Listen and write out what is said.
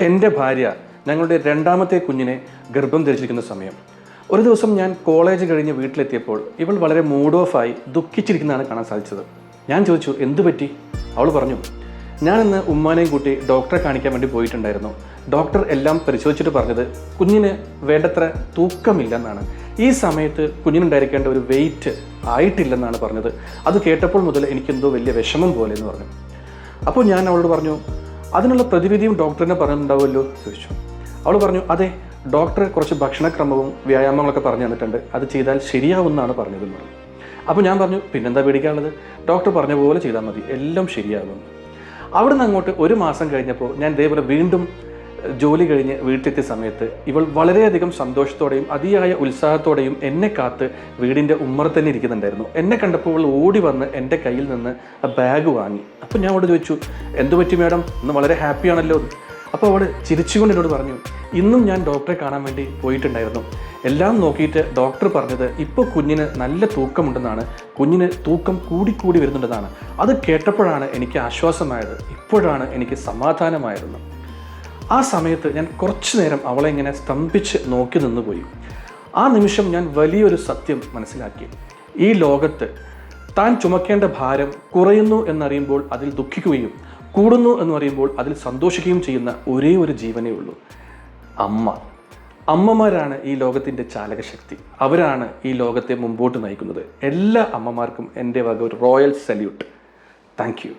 എന്റെ ഭാര്യ ഞങ്ങളുടെ രണ്ടാമത്തെ കുഞ്ഞിനെ ഗർഭം ധരിച്ചിരിക്കുന്ന സമയം. ഒരു ദിവസം ഞാൻ കോളേജ് കഴിഞ്ഞ് വീട്ടിലെത്തിയപ്പോൾ ഇവൾ വളരെ മൂഡ് ഓഫായി ദുഃഖിച്ചിരിക്കുന്നതാണ് കാണാൻ സാധിച്ചത്. ഞാൻ ചോദിച്ചു എന്തു പറ്റി? അവൾ പറഞ്ഞു ഞാൻ ഇന്ന് ഉമ്മാനെയും കൂട്ടി ഡോക്ടറെ കാണിക്കാൻ വേണ്ടി പോയിട്ടുണ്ടായിരുന്നു. ഡോക്ടർ എല്ലാം പരിശോധിച്ചിട്ട് പറഞ്ഞത് കുഞ്ഞിന് വേണ്ടത്ര തൂക്കമില്ലെന്നാണ്. ഈ സമയത്ത് കുഞ്ഞിനുണ്ടായിരിക്കേണ്ട ഒരു വെയിറ്റ് ആയിട്ടില്ലെന്നാണ് പറഞ്ഞത്. അത് കേട്ടപ്പോൾ മുതൽ എനിക്കെന്തോ വലിയ വിഷമം പോലെ എന്ന് പറഞ്ഞു. അപ്പോൾ ഞാൻ അവളോട് പറഞ്ഞു അതിനുള്ള പ്രതിവിധിയും ഡോക്ടറിനെ പറഞ്ഞിട്ടുണ്ടാവുമല്ലോ ചോദിച്ചു. അവൾ പറഞ്ഞു അതെ ഡോക്ടർ കുറച്ച് ഭക്ഷണക്രമവും വ്യായാമങ്ങളൊക്കെ പറഞ്ഞു തന്നിട്ടുണ്ട്. അത് ചെയ്താൽ ശരിയാവുമെന്നാണ് പറഞ്ഞതെന്ന് പറഞ്ഞു. അപ്പോൾ ഞാൻ പറഞ്ഞു പിന്നെന്താ പേടിക്കാനുള്ളത്? ഡോക്ടർ പറഞ്ഞ പോലെ ചെയ്താൽ മതി. എല്ലാം ശരിയാകും. അവിടുന്ന് അങ്ങോട്ട് ഒരു മാസം കഴിഞ്ഞപ്പോൾ ഞാൻ ഇതേപോലെ വീണ്ടും ജോലി കഴിഞ്ഞ് വീട്ടിലെത്തിയ സമയത്ത് ഇവൾ വളരെയധികം സന്തോഷത്തോടെയും അതിയായ ഉത്സാഹത്തോടെയും എന്നെ കാത്ത് വീടിന്റെ ഉമ്മറ തന്നെ ഇരിക്കുന്നുണ്ടായിരുന്നു. എന്നെ കണ്ടപ്പോൾ ഇവൾ ഓടി വന്ന് എന്റെ കയ്യിൽ നിന്ന് ആ ബാഗ് വാങ്ങി. അപ്പോൾ ഞാൻ അവിടെ ചോദിച്ചു എന്തു പറ്റി മാഡം? ഇന്ന് വളരെ ഹാപ്പിയാണല്ലോ അപ്പോൾ അവൾ ചിരിച്ചുകൊണ്ട് എന്നോട് പറഞ്ഞു ഇന്നും ഞാൻ ഡോക്ടറെ കാണാൻ വേണ്ടി പോയിട്ടുണ്ടായിരുന്നു. എല്ലാം നോക്കിയിട്ട് ഡോക്ടർ പറഞ്ഞത് ഇപ്പോൾ കുഞ്ഞിന് നല്ല തൂക്കമുണ്ടെന്നാണ്. കുഞ്ഞിന് തൂക്കം കൂടിക്കൂടി വരുന്നുണ്ടെന്നാണ്. അത് കേട്ടപ്പോഴാണ് എനിക്ക് ആശ്വാസമായത്. ഇപ്പോഴാണ് എനിക്ക് സമാധാനമായതെന്ന്. ആ സമയത്ത് ഞാൻ കുറച്ചു നേരം അവളെ ഇങ്ങനെ സ്തംഭിച്ച് നോക്കി നിന്നുപോയി ആ നിമിഷം ഞാൻ വലിയൊരു സത്യം മനസ്സിലാക്കി. ഈ ലോകത്ത് താൻ ചുമക്കേണ്ട ഭാരം കുറയുന്നു എന്നറിയുമ്പോൾ അതിൽ ദുഃഖിക്കുകയും കൂടുന്നു എന്ന് പറയുമ്പോൾ അതിൽ സന്തോഷിക്കുകയും ചെയ്യുന്ന ഒരേ ഒരു ജീവനേ ഉള്ളൂ. അമ്മ. അമ്മമാരാണ് ഈ ലോകത്തിന്റെ ചാലകശക്തി. അവരാണ് ഈ ലോകത്തെ മുമ്പോട്ട് നയിക്കുന്നത്. എല്ലാ അമ്മമാർക്കും എന്റെ വക ഒരു റോയൽ സല്യൂട്ട്. താങ്ക്